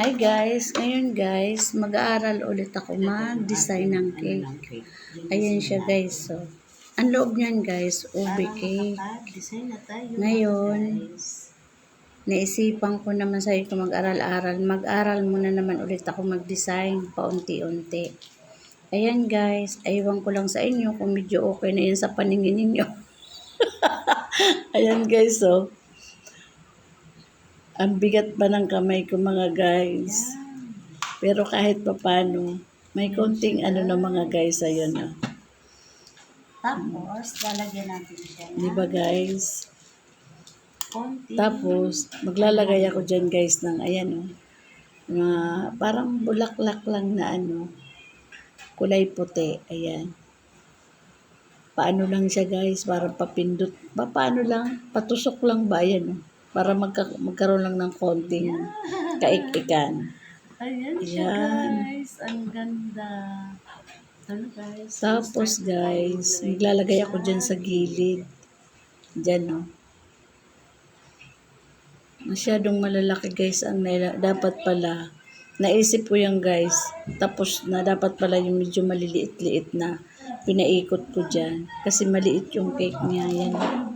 Hi guys, ngayon guys, mag-aaral ulit ako mag-design ng cake. Ayan siya guys, so. Ang loob niyan guys, ube cake. Ngayon, naisipan ko naman sa'yo kung mag-aral-aral. Mag-aral muna naman ulit ako mag-design, paunti-unti. Ayan guys, aywan ko lang sa inyo kung medyo okay na yun sa paningin ninyo. Ayan guys, so. Ang bigat pa ng kamay ko mga guys. Pero kahit papano, may konting ano na mga guys, ayun oh. Tapos, lalagyan natin siya Di ba guys? konti. Tapos, maglalagay ako dyan guys ng ayan oh. Na parang bulaklak lang na ano. Kulay puti. Ayan. Paano lang siya guys? Parang papindot. Pa, paano lang? Patusok lang ba? Ayan oh. Para magka, magkaroon lang ng konting kaikikan. Ayan siya Ayan. guys. Ang ganda. Ano guys? Tapos guys, maglalagay ako dyan sa gilid. Dyan oh. Masyadong malalaki guys ang naila. Dapat pala. Naisip ko yan guys. Tapos na dapat pala yung medyo maliliit-liit na pinaikot ko dyan. Kasi maliit yung cake niya. Yan.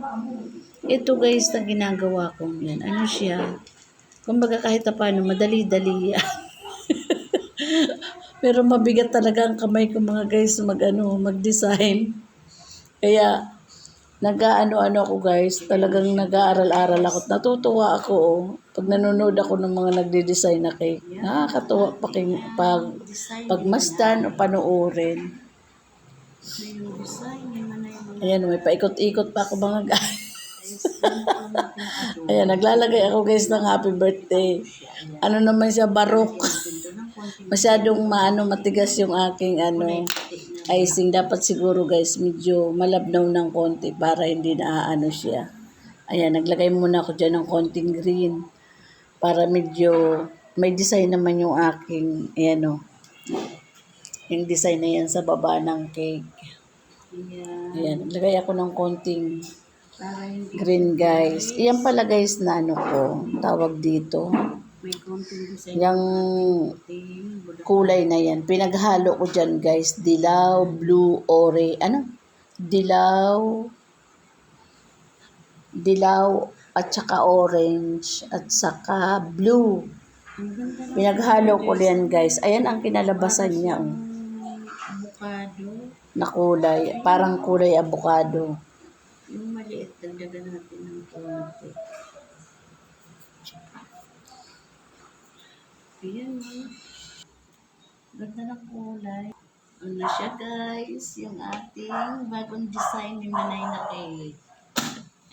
Ito guys na ginagawa ko. Yan. Ano siya? Kumbaga kahit paano, madali-dali yan. Pero mabigat talaga ang kamay ko mga guys mag ano, mag-design. Kaya nag-ano-ano ako guys, talagang nag-aaral-aral ako. Natutuwa ako oh, pag nanonood ako ng mga nagde-design na cake. Nakakatuwa pag Design pagmasdan o panoorin. Ayan, may paikot-ikot pa ako mga guys. Ayan, naglalagay ako guys ng happy birthday. Ano naman siya, barok. Masyadong maano, matigas yung aking ano, icing. Dapat siguro guys, medyo malabnaw ng konti para hindi na ano siya. Ayan, naglagay muna ako dyan ng konting green. Para medyo, may design naman yung aking, ayan o. Yung design na yan sa baba ng cake. Ayan. Naglagay ako ng konting green guys. Iyan pala guys na ano ko, tawag dito. Yung kulay na yan. Pinaghalo ko dyan guys. Dilaw, blue, ore. Ano? Dilaw. Dilaw at saka orange at saka blue. Pinaghalo ko yan guys. Ayan ang kinalabasan niya. Oh, na kulay. Parang kulay avocado. Maliit, dagdagan natin ng konti. Ayan o. Ganda ng kulay. Ano siya guys, yung ating bagong design ni Manay na cake.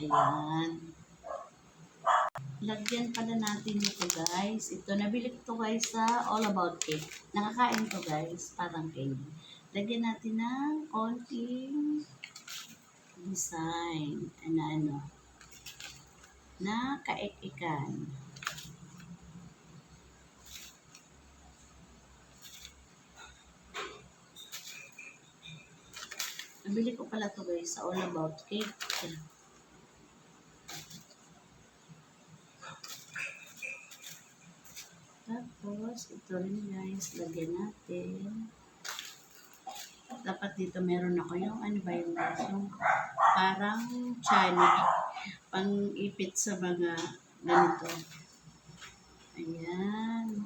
Ayan. Lagyan pala natin ito guys. Ito, nabili ko guys sa All About Cake. Nakakain to guys, parang candy. Lagyan natin ng konting design na ano na kaikikan. Nabili ko pala to guys sa All About Cake. Tapos, ito rin guys, lagyan natin. Dapat dito meron ako yung ano ba yung yung parang chani pang ipit sa mga ganito. Ayan.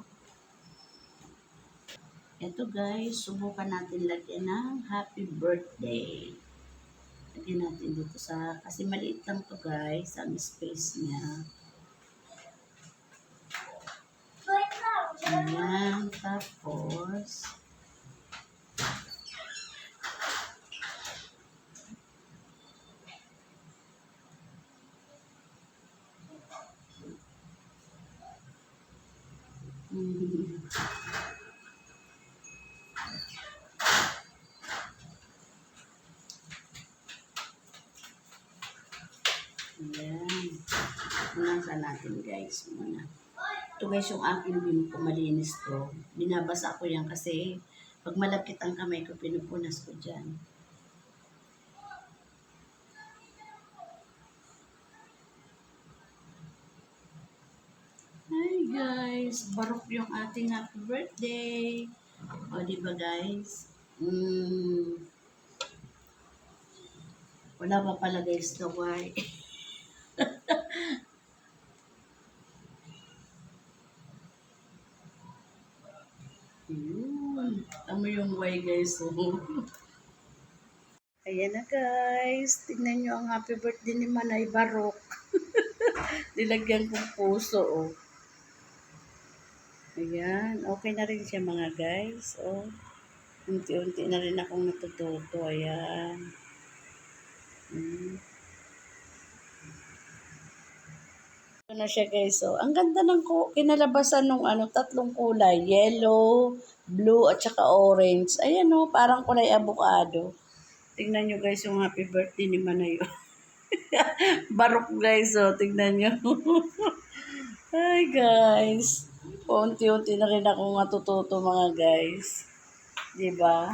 Ito guys, subukan natin lagyan ng happy birthday. Lagyan natin dito sa, kasi maliit lang to guys, ang space niya. Ayan, tapos, mm, Ayan. Punasan natin guys muna. Ito guys yung aking binuko malinis to. Binabasa ko yan kasi pag malapit ang kamay ko, pinupunas ko dyan. guys, barok yung ating happy birthday. O, di ba guys? Mm. Wala pa pala guys to Yun. Tama yung why guys. Oh. Ayan na guys. Tignan nyo ang happy birthday ni Manay Barok. Nilagyan kong puso oh. Ayan. Okay na rin siya mga guys. Oh. Unti-unti na rin akong natututo. Ayan. Hmm. Na siya guys. So, ang ganda ng kinalabasan ng ano, tatlong kulay. Yellow, blue, at saka orange. Ayan o, parang kulay avocado. Tingnan nyo guys yung happy birthday ni Manayo. Barok guys, oh. Tingnan nyo. Hi guys. Unti-unti na rin ako matututo mga guys. 'Di ba?